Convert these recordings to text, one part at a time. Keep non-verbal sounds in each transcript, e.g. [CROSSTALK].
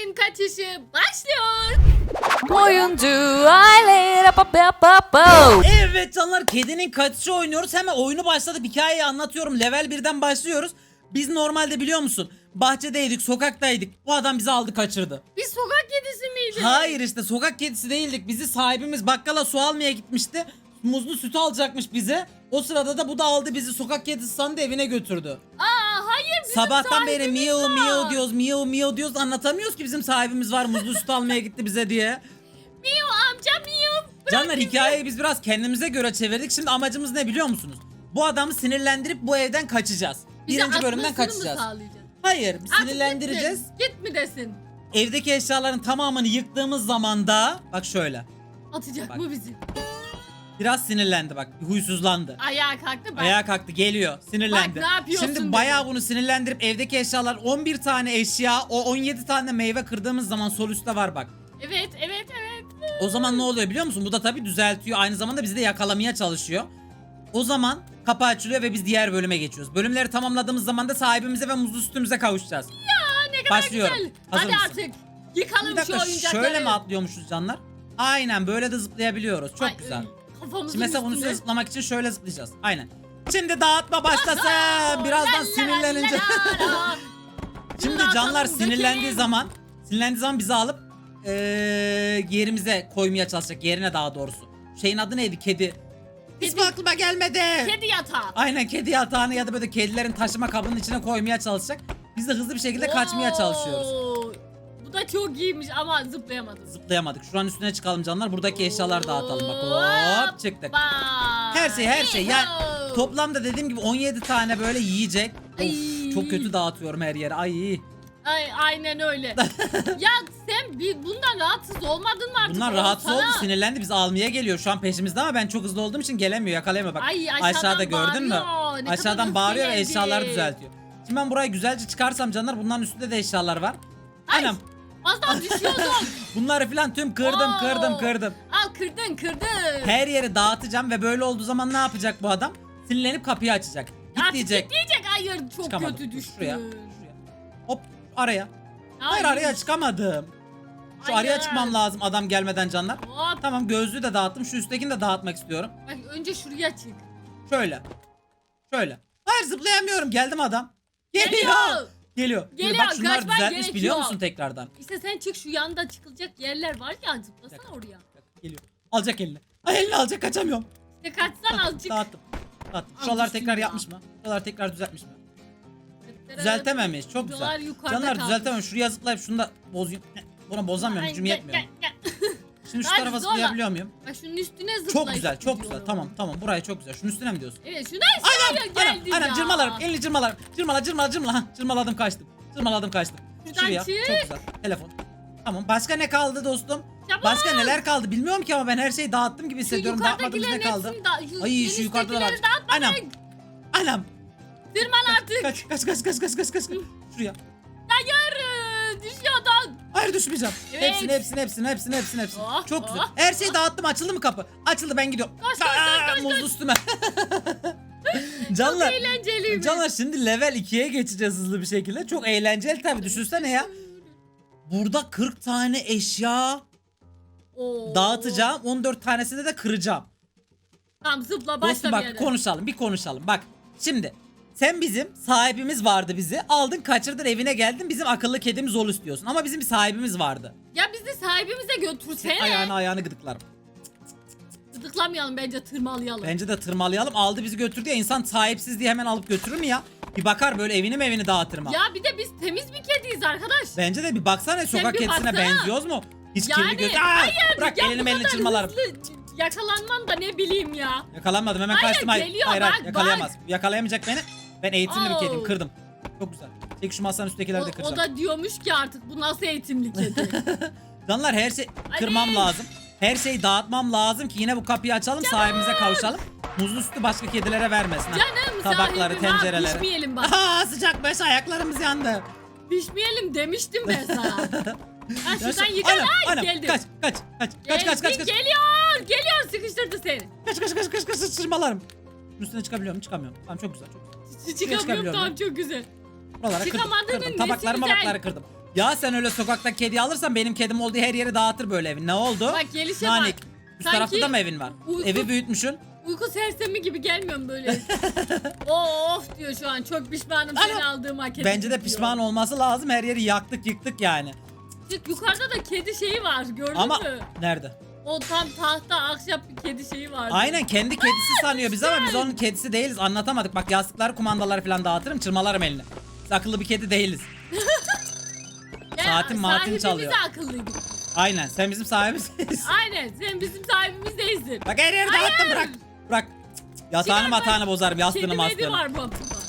kedinin kaçışı başlıyor. Oyuncu aile pa pa pa pa. Evet canlar kedinin kaçışı oynuyoruz. Hemen oyunu başladık. Hikayeyi anlatıyorum. Level 1'den başlıyoruz. Biz normalde biliyor musun? Bahçedeydik, sokaktaydık. Bu adam bizi aldı kaçırdı. Biz sokak kedisi miydik? Hayır işte sokak kedisi değildik. Bizi sahibimiz bakkala su almaya gitmişti. Muzlu sütü alacakmış bize. O sırada da bu da aldı bizi sokak kedisi sandı evine götürdü. Aa bizim Sabahtan beri sahibimiz miyav var. miyav diyoruz, miyav miyav diyoruz. Anlatamıyoruz ki bizim sahibimiz var. Muzlu süt almaya gitti bize diye. Miyo amca miyo. Bırak Canlar bizi. hikayeyi biz biraz kendimize göre çevirdik. Şimdi amacımız ne biliyor musunuz? Bu adamı sinirlendirip bu evden kaçacağız. Bizi Birinci bölümden atmasını mı kaçacağız. sağlayacağız? Hayır, Artık sinirlendireceğiz. Git, mi? git mi desin? Evdeki eşyaların tamamını yıktığımız zaman da bak şöyle. Atacak Bak. mı bizi? Biraz sinirlendi bak, huysuzlandı. Ayağa kalktı bak. Ayağa kalktı, geliyor, sinirlendi. Bak, ne yapıyorsun Şimdi dedi. bayağı bunu sinirlendirip evdeki eşyalar 11 tane eşya, o 17 tane meyve kırdığımız zaman sol üstte var bak. Evet evet evet. O zaman ne oluyor biliyor musun? Bu da tabii düzeltiyor. Aynı zamanda bizi de yakalamaya çalışıyor. O zaman kapı açılıyor ve biz diğer bölüme geçiyoruz. Bölümleri tamamladığımız zaman da sahibimize ve muzlu sütümüze kavuşacağız. Aa, ne kadar Başlıyorum. güzel. Hazır Hadi mısın? artık. Yıkalım Bir şu dakika oyuncakları. şöyle mi atlıyormuşuz canlar? Aynen böyle de zıplayabiliyoruz. Çok Ay, güzel. Kafamızın Şimdi mesela bunun üstüne üstüne. zıplamak için şöyle zıplayacağız. Aynen. Şimdi dağıtma başlasın. La Birazdan sinirlenince. [LAUGHS] Şimdi canlar atalım, sinirlendiği dökelim. zaman sinirlendiği zaman bizi alıp eee, yerimize koymaya çalışacak. Yerine daha doğrusu. Şeyin adı neydi? Kedi. İsmi aklıma gelmedi. Kedi yatağı. Aynen kedi yatağını ya da böyle kedilerin taşıma kabının içine koymaya çalışacak. Biz de hızlı bir şekilde kaçmaya çalışıyoruz. Bu da çok iyiymiş ama zıplayamadım. Zıplayamadık. Şuranın üstüne çıkalım canlar. Buradaki eşyaları dağıtalım bak. Hop çıktık. Her şey her şey. Yani toplamda dediğim gibi 17 tane böyle yiyecek. Of, çok kötü dağıtıyorum her yere. Ay. Ay, aynen öyle. [LAUGHS] ya sen bir bundan rahatsız olmadın mı artık? Bunlar rahatsız oldu, sinirlendi. Bizi almaya geliyor. Şu an peşimizde ama ben çok hızlı olduğum için gelemiyor. Yakalayamıyor bak. Ay, aşağıda gördün mü? Ne Aşağıdan bağırıyor ve eşyaları düzeltiyor. Şimdi ben burayı güzelce çıkarsam canlar bunların üstünde de eşyalar var. Ay. Anam Az daha [LAUGHS] düşüyordum. bunları filan tüm kırdım Oo. kırdım kırdım. Al kırdın kırdın. Her yeri dağıtacağım ve böyle olduğu zaman ne yapacak bu adam? Sinirlenip kapıyı açacak. Git Artık diyecek. git diyecek. Hayır çok Çıkamadım. kötü Dur, düştün. Şuraya. Şuraya. Hop araya. Hayır Ay. araya çıkamadım. Şu Hayır. araya çıkmam lazım adam gelmeden canlar. Hop. Tamam gözlüğü de dağıttım. Şu üsttekini de dağıtmak istiyorum. Bak önce şuraya çık. Şöyle. Şöyle. Hayır zıplayamıyorum. Geldim adam. Geliyor. Geliyor. Geliyor. Geliyor, Bak şunlar kaçman düzeltmiş biliyor musun tekrardan? İşte sen çık şu yanda çıkılacak yerler var ya zıplasana oraya. Geliyor. Alacak elini. Ay elini alacak kaçamıyorum. İşte kaçsan azıcık. Dağıttım. Dağıttım. Al Şuralar tekrar ya. yapmış mı? Şuralar tekrar düzeltmiş mi? Düzeltememiş. Çok güzel. yukarıda Canlar kalmış. düzeltemem. Şuraya zıplayıp şunu da bozayım. Bunu bozamıyorum. Ay, Gücüm gel, yetmiyor. gel, gel. Şimdi şu Ay, tarafa zorla. zıplayabiliyor muyum? Bak şunun üstüne zıplayıp Çok güzel. Çok güzel. Tamam tamam. Burayı çok güzel. Şunun üstüne mi diyorsun? Evet şuna aşağıya Anam, geldi anam ya. cırmalarım, elini cırmalarım. Cırmala, cırmala, cırmala. Cırmaladım kaçtım. Cırmaladım kaçtım. Şuradan Şuraya. çık. Çok güzel. Telefon. Tamam. Başka ne kaldı dostum? Çabuk. Başka neler kaldı bilmiyorum ki ama ben her şeyi dağıttım gibi hissediyorum. Dağıtmadığımız ne kaldı? Ay şu yukarıda da var. Anam. Anam. Tırman artık. Kaç kaç kaç kaç kaç kaç kaç. Şuraya. Hayır. Düşüyordun. Hayır düşmeyeceğim. Evet. Hepsini hepsini hepsini hepsini hepsini hepsini. Oh, Çok güzel. oh. Her şeyi dağıttım. Açıldı mı kapı? Açıldı ben gidiyorum. Koş, Aa, koş, koş, Muzlu üstüme. [LAUGHS] Canlar. Eğlenceliymiş. Canlar şimdi level 2'ye geçeceğiz hızlı bir şekilde. Çok eğlenceli tabii. Düşünsene ya. Burada 40 tane eşya Oo. dağıtacağım. 14 tanesini de kıracağım. Tamam zıpla başla Dostum bir bak yere. konuşalım. Bir konuşalım. Bak şimdi sen bizim sahibimiz vardı bizi. Aldın kaçırdın evine geldin. Bizim akıllı kedimiz ol istiyorsun. Ama bizim bir sahibimiz vardı. Ya bizi sahibimize götürsene. Ayağını ayağını gıdıklarım. Gıdıklamayalım bence tırmalayalım. Bence de tırmalayalım. Aldı bizi götürdü ya. insan sahipsiz diye hemen alıp götürür mü ya? Bir bakar böyle evini mi evini dağıtır mı? Ya bir de biz temiz bir kediyiz arkadaş. Bence de bir baksana sokak bir kedisine baksana. benziyoruz mu? Hiç Yani, kirli göz. Aa, hayır, bırak ya elini elini çırmalarım. hızlı yakalanmam da ne bileyim ya. Yakalanmadım hemen Hayır, kaçtım. Hayır, geliyor, hayır, hayır bak, yakalayamaz. Yakalayamayacak beni. Ben eğitimli bir kediyim kırdım. Çok güzel. Çek şu masanın üsttekileri O, de o kıracağım. da diyormuş ki artık bu nasıl eğitimli kedi. [LAUGHS] Canlar her şey kırmam lazım. Her şeyi dağıtmam lazım ki yine bu kapıyı açalım sahibimize kavuşalım. Muzlu sütü başka kedilere vermesin. ha. Canım Tabakları, sahibim ha, tencereleri. pişmeyelim [LAUGHS] bak. Aa sıcakmış ayaklarımız yandı. Pişmeyelim demiştim ben sana. [LAUGHS] ha Ya şuradan şu- yıkan Anam, ay anam, geldi. Kaç kaç kaç kaç kaç kaç kaç Geliyor geliyor sıkıştırdı seni. kaç kaç kaç kaç kaç sıçramalarım. Üstüne çıkabiliyor muyum? Çıkamıyorum. Tamam çok güzel çok güzel. Çıkamıyorum tamam çok güzel. Buralara kırdım. Çıkamadığının kırdım. nesi Tabakları güzel? mabakları kırdım. Ya sen öyle sokakta kedi alırsan benim kedim olduğu her yeri dağıtır böyle evin. Ne oldu? Bak gelişe Nanik. bak. Üst Sanki tarafta da mı evin var? uyku- Evi büyütmüşsün. Uyku sersemi gibi gelmiyorum böyle. [LAUGHS] of diyor şu an. Çok pişmanım seni aldığıma kedi. Bence de pişman olması lazım. Her yeri yaktık yıktık yani. Yukarıda da kedi şeyi var gördün Ama mü? nerede? O tam tahta ahşap bir kedi şeyi var. Aynen kendi kedisi sanıyor biz ama biz onun kedisi değiliz. Anlatamadık. Bak yastıklar, kumandaları falan dağıtırım, çırmalarım eline. Biz akıllı bir kedi değiliz. [LAUGHS] saatin maatin sahibimiz çalıyor. de akıllıydı. Aynen. Sen bizim sahibimizsin. [LAUGHS] Aynen sen bizim sahibimiz değilsin. Bak her yeri dağıttım bırak. Bırak. Cık, cık. Yatağını Çıkar bak. matağını bozarım. Yastığını Kedi mastığını. var bu haftada.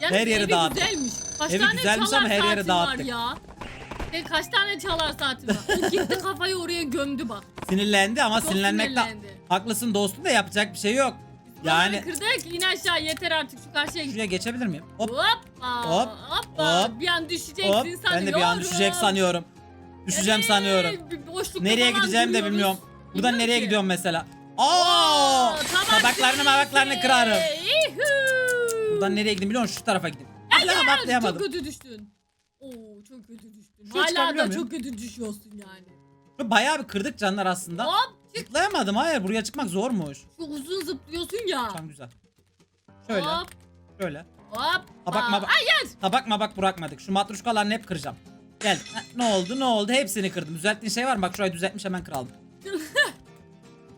Yalnız Her yeri evi güzelmiş. Kaç Evi tane güzelmiş çalar ama her yeri saatin var dağıttık. ya. Sen kaç tane çalar saatin var? O gitti kafayı oraya gömdü bak. Sinirlendi ama Çok sinirlenmekte sinirlendi. haklısın dostum da yapacak bir şey yok. Yani Yani. Kırdık in aşağı yeter artık şu karşıya git. şuraya geçebilir miyim? Hop Hoppa. Hop, Hoppa. hop, Bir an düşeceksin hop. sanıyorum. Ben de bir an düşecek sanıyorum. Düşeceğim Evet, sanıyorum. bir boşlukta Nereye falan gideceğim de duruyoruz. bilmiyorum. Buradan Bilmiyorum nereye ki. gidiyorum mesela? Aa! tabak Tabaklarını mabaklarını kırarım. Buradan nereye gideyim biliyor musun? Şu tarafa gideyim. Ay, Atlayamadım Çok atlayamadım. kötü düştün. Oo çok kötü düştün. Şuraya Hala çıkabiliyor da muyum? çok kötü düşüyorsun yani. Bayağı bir kırdık canlar aslında. Hop. Zıplayamadım hayır buraya çıkmak zormuş. Şu uzun zıplıyorsun ya. Tam güzel. Şöyle Hop şöyle. hop. Tabak mabak. Tabak mabak bırakmadık. Şu matruşkalarını hep kıracağım. Gel. Ha, ne oldu ne oldu hepsini kırdım. Düzelttiğin şey var mı? Bak şurayı düzeltmiş hemen kıralım. [LAUGHS]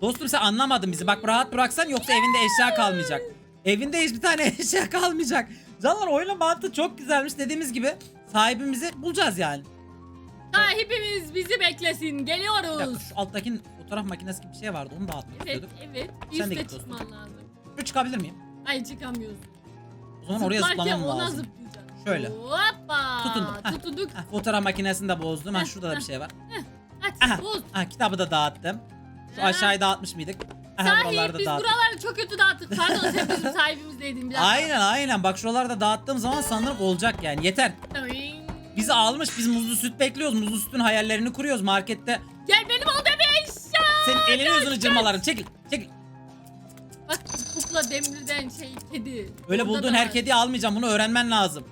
Dostum sen anlamadın bizi. Bak rahat bıraksan yoksa evinde eşya kalmayacak. Evinde hiçbir tane [LAUGHS] eşya kalmayacak. Canlar oyunun mantığı çok güzelmiş. Dediğimiz gibi sahibimizi bulacağız yani. Sahibimiz bizi beklesin. Bir dakika, Geliyoruz. şu alttakinin fotoğraf makinesi gibi bir şey vardı. Onu dağıtmak Evet istiyorduk. evet. Sen de Üste git dostum. çıkman lazım. Şu çıkabilir miyim? Ay çıkamıyorsun. O zaman oraya Zıplarken zıplamam ona lazım. zıplayacaksın. Şöyle. Hoppa. Tutundum. Heh. Tutunduk. Heh, fotoğraf makinesini de bozdum. Ha şurada da bir şey var. Hadi Aha. boz. Ha, kitabı da dağıttım. Şu Ha. aşağıyı dağıtmış mıydık? Da biz dağıttık. buraları çok kötü dağıttık. Pardon sen bizim sahibimizdeydin. Bir dakika. Aynen aynen. Bak şuraları da dağıttığım zaman sanırım olacak yani. Yeter. Bizi almış. Biz muzlu süt bekliyoruz. Muzlu sütün hayallerini kuruyoruz markette. Gel benim olduğum eşya. Senin elini yüzünü cırmalarım. Çekil. Çekil. Bak kukla demirden şey kedi. Öyle Orada bulduğun da her var. kediyi almayacağım. Bunu öğrenmen lazım.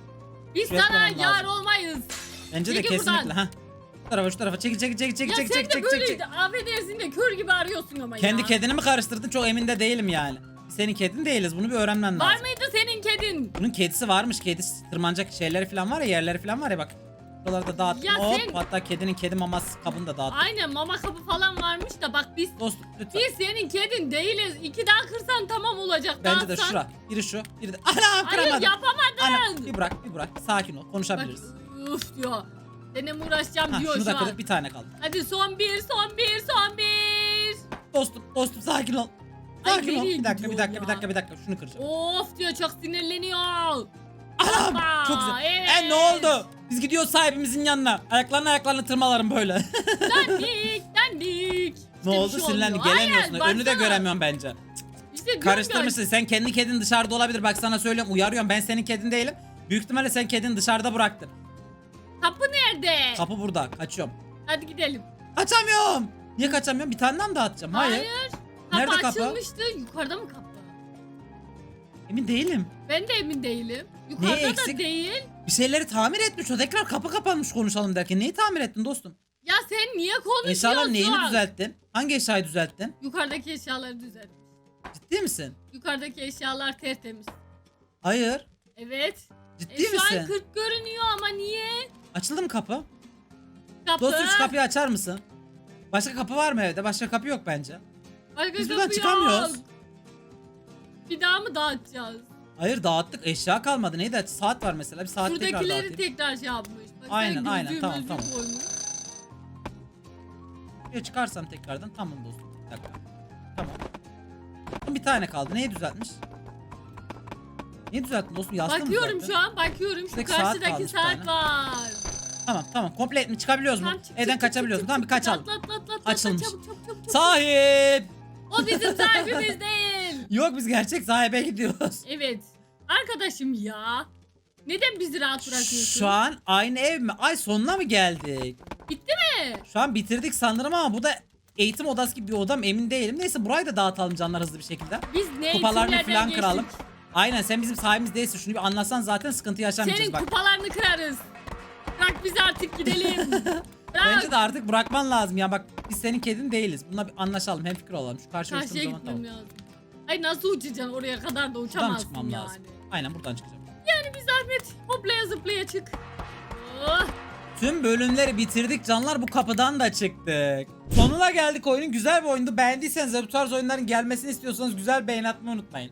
Biz Şuraya sana yar olmayız. Bence de Çekil kesinlikle. buradan. Ha. Şu tarafa şu tarafa. Çekil çekil çekil çekil ya çekil sen çekil de çekil böyle çekil. affedersin de kör gibi arıyorsun ama Kendi ya. kedini mi karıştırdın? Çok emin de değilim yani. Senin kedin değiliz. Bunu bir öğrenmen lazım. Var mıydı senin kedin? Bunun kedisi varmış. Kedisi tırmanacak şeyleri falan var ya yerleri falan var ya bak. Buraları da dağıttım. Ya Hop. sen- Hatta kedinin kedi maması kabını da dağıttım. Aynen mama kapı falan varmış da bak biz Dostum lütfen. biz senin kedin değiliz. İki daha kırsan tamam olacak. Bence de Dağıtsan- şura. Biri şu. Biri de. Anam Hayır kıramadım. yapamadın. Anam bir bırak bir bırak. Sakin ol. Bak Konuşabiliriz. uf diyor. Seninle mi uğraşacağım Ha, diyor şunu şu da an. kırdık bir tane kaldı. Hadi son bir son bir son bir. Dostum dostum sakin ol. Ay, Sakin ol. nereye Bir dakika bir gidiyor dakika ya? bir dakika bir dakika. Şunu kıracağım. Of diyor çok sinirleniyor. Anam Hoppa, çok güzel. evet. E ne oldu? Biz gidiyoruz sahibimizin yanına. Ayaklarını ayaklarını tırmalarım böyle. [LAUGHS] Dandik dandik. Ne oldu şey sinirlendi. olmuyor. Gelemiyorsun. Hayır, Önünü de baksana. göremiyorum bence. İşte diyorum Karıştırmışsın. Sen kendi kedin dışarıda olabilir. Bak sana söylüyorum uyarıyorum. Ben senin kedin değilim. Büyük ihtimalle sen kedini dışarıda bıraktın. Kapı nerede? Kapı burada. Kaçıyorum. Hadi gidelim. Kaçamıyorum. Niye kaçamıyorum? Bir tane daha mı dağıtacağım? Hayır. Kapı Nerede kapı? açılmıştı. Yukarıda mı kapı? Emin değilim. Ben de emin değilim. Yukarıda da eksik? değil. Bir şeyleri tamir etmiş. O tekrar kapı kapanmış konuşalım derken. Neyi tamir ettin dostum? Ya sen niye konuşuyorsun? Eşyaların neyini düzelttin? Hangi eşyayı düzelttin? Yukarıdaki eşyaları düzelt. Ciddi misin? Yukarıdaki eşyalar tertemiz. Hayır. Evet. Ciddi E, şu misin? an 40 görünüyor ama niye? Açıldı mı kapı? Kapı. Dostum şu kapıyı açar mısın? Başka kapı var mı evde? Başka kapı yok bence. Başka Biz kapı buradan çıkamıyoruz. yok. Bir daha mı dağıtacağız? Hayır dağıttık. Eşya kalmadı. Neydi? Saat var mesela. Bir saat tekrar dağıtayım. tekrar şey yapmış. Bak, Aynen, sen aynen. gözlüğü Tamam, mözlüğü tamam. koymuş. Çıkarsam tekrardan tamam dostum. Bir dakika. Tamam. Bir tane kaldı. Neyi düzeltmiş? Neyi düzelttin dostum? Yastığı mı Bakıyorum düzelttin? şu an bakıyorum. Şu saat karşıdaki kalmış bir saat tane. var. Tamam tamam. Komple mi? Çıkabiliyoruz mu? Tamam, çık, Evden çık, kaçabiliyoruz mu? Tamam bir kaçalım. Atla atla atla atla. Açılmış. Çabuk çabuk çabuk. çabuk. Sahip! O bizim sahibimiz değil. [LAUGHS] Yok biz gerçek sahibe gidiyoruz. Evet. Arkadaşım ya. Neden bizi rahat bırakıyorsun? Şu an aynı ev mi? Ay sonuna mı geldik? Bitti mi? Şu an bitirdik sanırım ama bu da eğitim odası gibi bir odam emin değilim. Neyse burayı da dağıtalım canlar hızlı bir şekilde. Biz ne Kupalarını falan geçtik? kıralım. Aynen sen bizim sahibimiz değilsin. Şunu bir anlatsan zaten sıkıntı yaşamayacağız Senin bak. kupalarını kırarız. Bırak biz artık gidelim. [LAUGHS] Bırak. Bence de artık bırakman lazım ya bak biz senin kedin değiliz. Bununla bir anlaşalım hem fikir olalım. Şu karşıya Karşıya uçtuğumuz zaman gitmem tamam. lazım. Ay nasıl uçacaksın oraya kadar da Buradan uçamazsın çıkmam yani. lazım. Aynen buradan çıkacağım. Yani bir zahmet hoplaya zıplaya çık. Oh. Tüm bölümleri bitirdik canlar bu kapıdan da çıktık. Sonuna geldik oyunun güzel bir oyundu. Beğendiyseniz ve bu tarz oyunların gelmesini istiyorsanız güzel beğen atmayı unutmayın.